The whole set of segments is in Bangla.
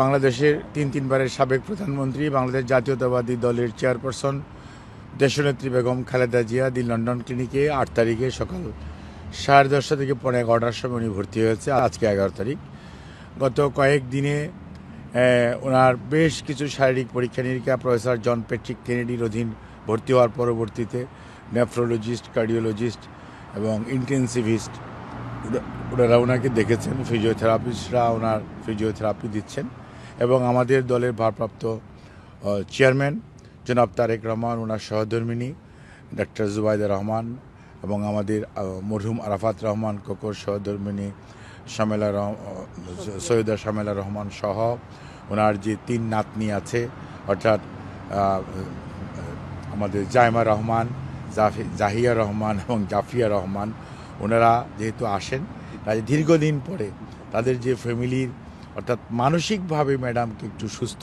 বাংলাদেশের তিন তিনবারের সাবেক প্রধানমন্ত্রী, বাংলাদেশ জাতীয়তাবাদী দলের চেয়ারপারসন দেশনেত্রী বেগম খালেদা জিয়া দি লন্ডন ক্লিনিকে আট তারিখে সকাল সাড়ে দশটা থেকে পরে এগারোটার সময় উনি ভর্তি হয়েছে, আজকে এগারো তারিখ। গত কয়েক দিনে ওনার বেশ কিছু শারীরিক পরীক্ষা নিরীক্ষা, প্রফেসর জন পেট্রিক কেনেডির অধীন ভর্তি হওয়ার পরবর্তীতে নেফ্রোলজিস্ট, কার্ডিওলজিস্ট এবং ইন্টেন্সিভিস্ট, ওনারা ওনাকে দেখেছেন, ফিজিওথেরাপিস্টরা ওনার ফিজিওথেরাপি দিচ্ছেন। এবং আমাদের দলের ভারপ্রাপ্ত চেয়ারম্যান জনাব তারেক রহমান ওনার সহধর্মিনী ডাক্তার জুবাইদা রহমান এবং আমাদের মরহুম আরাফাত রহমান, কোকর সহধর্মিনী শামেলা সৈয়দা শামেলা রহমান সহ ওনার যে তিন নাতনি আছে, অর্থাৎ আমাদের জায়মা রহমান জাহিয়া রহমান এবং জাফিয়া রহমান ওনারা যেহেতু আসেন কাজে দীর্ঘদিন পরে তাদের যে ফ্যামিলির অর্থাৎ মানসিকভাবে ম্যাডামকে একটু সুস্থ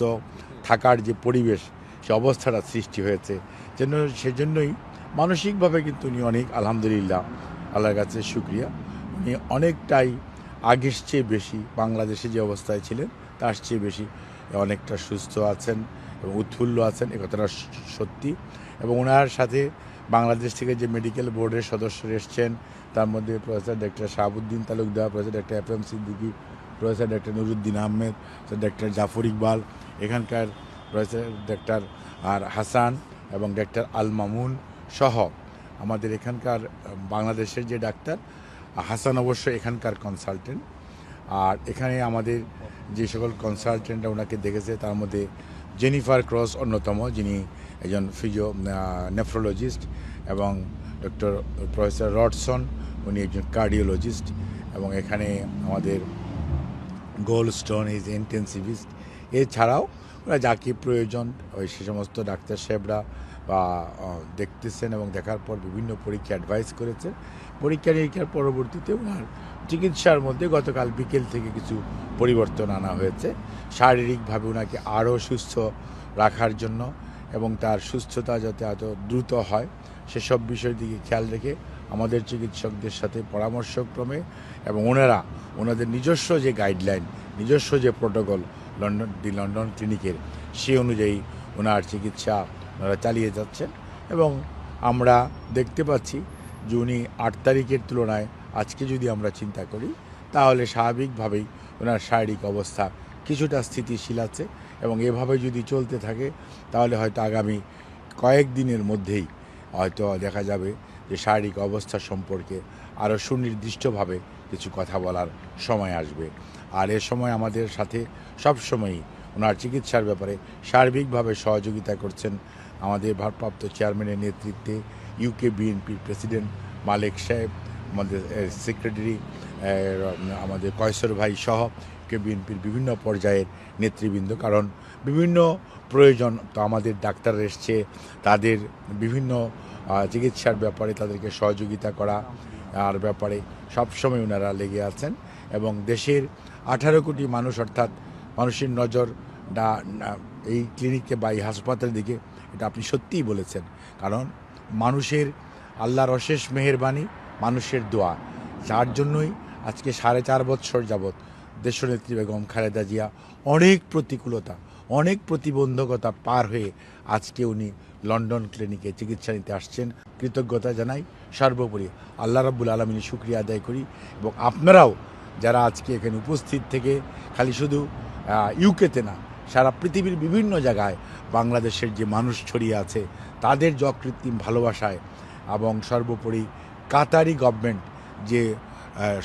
থাকার যে পরিবেশ, সে অবস্থাটা সৃষ্টি হয়েছে। যেন সেজন্যই মানসিকভাবে কিন্তু উনি অনেক, আলহামদুলিল্লাহ, আল্লাহর কাছে শুক্রিয়া। উনি অনেকটাই আগের চেয়ে বেশি, বাংলাদেশে যে অবস্থায় ছিলেন, তার চেয়ে বেশি অনেকটা সুস্থ আছেন এবং উৎফুল্ল আছেন, এ কথাটা সত্যি। এবং ওনার সাথে বাংলাদেশ থেকে যে মেডিকেল বোর্ডের সদস্যরা এসছেন, তার মধ্যে professor doctor Shahabuddin Talukdar, professor doctor F M Siddiqui professor doctor Nuruddin Ahmed doctor Jafar Iqbal, এখানকার প্রফেসর ডাক্তার আর হাসান এবং ডক্টর আল মামুন সহ আমাদের এখানকার বাংলাদেশের যে ডাক্তার, হাসান অবশ্য এখানকার কনসালটেন্ট আর এখানে আমাদের যে সকল কনসালটেন্টরা ওনাকে দেখেছে, তার মধ্যে জেনিফার ক্রস অন্যতম, যিনি একজন ফিজিও নেফ্রোলজিস্ট এবং ডক্টর প্রফেসর রডসন, উনি একজন কার্ডিওলজিস্ট এবং এখানে আমাদের গোল্ড স্টোন ইজ ইন্টেন্সিভিস্ট এছাড়াও ওরা যা যাকে প্রয়োজন, ওই সে সমস্ত ডাক্তার সাহেবরা, বা দেখতেছেন এবং দেখার পর বিভিন্ন পরীক্ষা অ্যাডভাইস করেছেন। পরীক্ষা নিরীক্ষার পরবর্তীতে ওনার চিকিৎসার মধ্যে গতকাল বিকেল থেকে কিছু পরিবর্তন আনা হয়েছে। শারীরিকভাবে ওনাকে আরও সুস্থ রাখার জন্য এবং তার সুস্থতা যাতে এত দ্রুত হয়, সেসব বিষয়ের দিকে খেয়াল রেখে আমাদের চিকিৎসকদের সাথে পরামর্শক্রমে এবং ওনারা, ওনাদের নিজস্ব যে গাইডলাইন নিজস্ব যে প্রোটোকল লন্ডন, দি লন্ডন ক্লিনিকের, সে অনুযায়ী ওনার চিকিৎসা ওনারা চালিয়ে যাচ্ছেন এবং আমরা দেখতে পাচ্ছি যে উনি আট তারিখের তুলনায় আজকে যদি আমরা চিন্তা করি, তাহলে স্বাভাবিকভাবেই ওনার শারীরিক অবস্থা কিছুটা স্থিতিশীল আছে এবং এভাবে যদি চলতে থাকে, তাহলে হয়তো আগামী কয়েক দিনের মধ্যেই হয়তো দেখা যাবে যে শারীরিক অবস্থা সম্পর্কে আরও সুনির্দিষ্টভাবে কিছু কথা বলার সময় আসবে। আর এ সময় আমাদের সাথে সবসময়ই ওনার চিকিৎসার ব্যাপারে সার্বিকভাবে সহযোগিতা করছেন আমাদের ভারপ্রাপ্ত চেয়ারম্যানের নেতৃত্বে ইউকে বিএনপির প্রেসিডেন্ট মালেক সাহেব, আমাদের সেক্রেটারি আমাদের কয়সর ভাই সহ কে বিএনপির বিভিন্ন পর্যায়ের নেতৃবৃন্দ। কারণ বিভিন্ন প্রয়োজন তো আমাদের ডাক্তার এসছে, তাদের বিভিন্ন চিকিৎসার ব্যাপারে তাদেরকে সহযোগিতা করা, আর ব্যাপারে সবসময় ওনারা লেগে আছেন। এবং দেশের আঠারো কোটি মানুষ, অর্থাৎ মানুষের নজর এই ক্লিনিককে বা এই হাসপাতালের দিকে, এটা আপনি সত্যিই বলেছেন। কারণ মানুষের আল্লাহর অশেষ মেহেরবানি, মানুষের দোয়া। যার জন্যই আজকে সাড়ে চার বৎসর যাবৎ দেশনেত্রী বেগম খালেদা জিয়া অনেক প্রতিকূলতা অনেক প্রতিবন্ধকতা পার হয়ে আজকে উনি লন্ডন ক্লিনিকে চিকিৎসা নিতে আসছেন। কৃতজ্ঞতা জানাই। সর্বোপরি আল্লাহ রাব্বুল আলমিনের শুক্রিয়া আদায় করি এবং আপনারাও যারা আজকে এখানে উপস্থিত থেকে খালি শুধু ইউকেতে না, সারা পৃথিবীর বিভিন্ন জায়গায় বাংলাদেশের যে মানুষ ছড়িয়ে আছে, তাদের যে অকৃত্রিম ভালোবাসায় এবং সর্বোপরি কাতারি গভর্নমেন্ট যে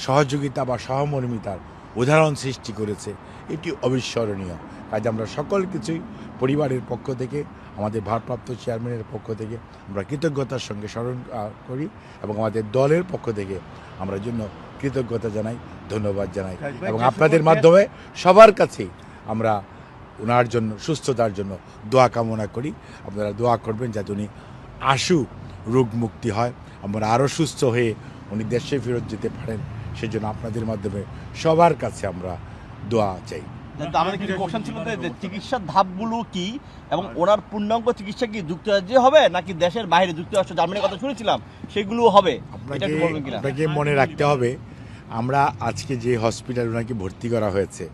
সহযোগিতা বা সহমর্মিতার উদাহরণ সৃষ্টি করেছে, এটি অবিস্মরণীয়। কাজে আমরা সকল কিছুই পরিবারের পক্ষ থেকে আমাদের ভারপ্রাপ্ত চেয়ারম্যানের পক্ষ থেকে আমরা কৃতজ্ঞতার সঙ্গে স্মরণ করি এবং আমাদের দলের পক্ষ থেকে আমরা জন্য কৃতজ্ঞতা জানাই ধন্যবাদ জানাই এবং আপনাদের মাধ্যমে সবার কাছে আমরা ওনার জন্য সুস্থতার জন্য দোয়া কামনা করি। আপনারা দোয়া করবেন যাতে উনি আশু রোগ মুক্তি হয়। আমরা আরও সুস্থ হয়ে উনি দেশে ফেরত যেতে পারেন। সেজন্য আপনাদের মাধ্যমে সবার কাছে আমরা দোয়া চাই। আমাদের কিছু কোশ্চেন ছিল যে- চিকিৎসার ধাপগুলো কি এবং ওনার পূর্ণাঙ্গ চিকিৎসা কি যুক্তরাজ্যে হবে নাকি দেশের বাইরে যুক্তরাষ্ট্র জার্মানির কথা শুনেছিলাম সেগুলো হবে আপনাকে মনে রাখতে হবে আমরা আজকে যে হসপিটাল ওনাকে ভর্তি করা হয়েছে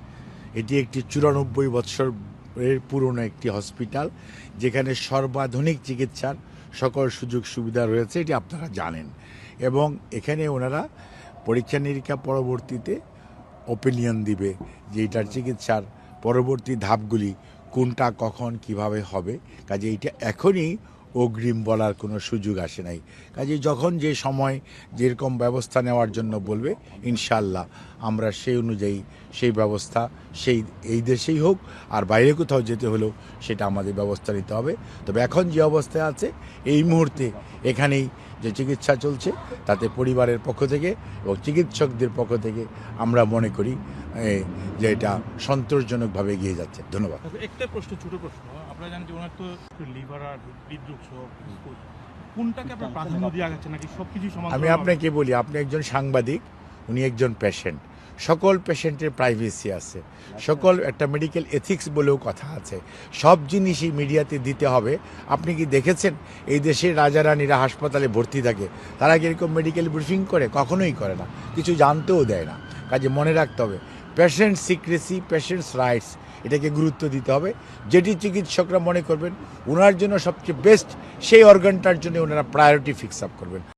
এটি একটি চুরানব্বই বৎসরের পুরনো একটি হসপিটাল যেখানে সর্বাধুনিক চিকিৎসার সকল সুযোগ সুবিধা রয়েছে এটি আপনারা জানেন। এবং এখানে ওনারা পরীক্ষা নিরীক্ষা পরবর্তীতে ওপিনিয়ন দিবে যে এটার চিকিৎসার পরবর্তী ধাপগুলি কোনটা কখন কীভাবে হবে। কাজে এটা এখনই অগ্রিম বলার কোনো সুযোগ আসে নাই। কাজে যখন যে সময়, যেরকম ব্যবস্থা নেওয়ার জন্য বলবে ইনশাল্লাহ আমরা সেই অনুযায়ী সেই ব্যবস্থা সেই, এই দেশেই হোক, আর বাইরে কোথাও যেতে হলেও সেটা আমাদের ব্যবস্থা নিতে হবে। তবে এখন যে অবস্থায় আছে, এই মুহূর্তে এখানেই যে চিকিৎসা চলছে, তাতে পরিবারের পক্ষ থেকে এবং চিকিৎসকদের পক্ষ থেকে আমরা মনে করি যে এটা সন্তোষজনকভাবে এগিয়ে যাচ্ছে। ধন্যবাদ। একটা প্রশ্ন, ছোট প্রশ্ন। আপনারা জানেন যে ওনার তো লিভার আর হৃদরোগ সহ কোনটাকে আপনার প্রাধান্য দিয়ে আগাচ্ছে নাকি সবকিছু সমান আমি আপনাকে বলি আপনি একজন সাংবাদিক উনি একজন পেশেন্ট সকল পেশেন্টের প্রাইভেসি আছে। সকল একটা মেডিকেল এথিক্স বলেও কথা আছে। সব জিনিসই মিডিয়াতে দিতে হবে। আপনি কি দেখেছেন? এই দেশের রাজা রানীরা হাসপাতালে ভর্তি থাকে। তারা কি এরকম মেডিকেল ব্রিফিং করে? কখনোই করে না। কিছু জানতেও দেয় না। কাজে মনে রাখতে হবে। পেশেন্ট সিক্রেসি পেশেন্টস রাইটস এটাকে গুরুত্ব দিতে হবে। যেটি চিকিৎসকরা মনে করবেন ওনার জন্য সবচেয়ে বেস্ট সেই অর্গানটার জন্য ওনারা প্রায়োরিটি ফিক্স আপ করবেন।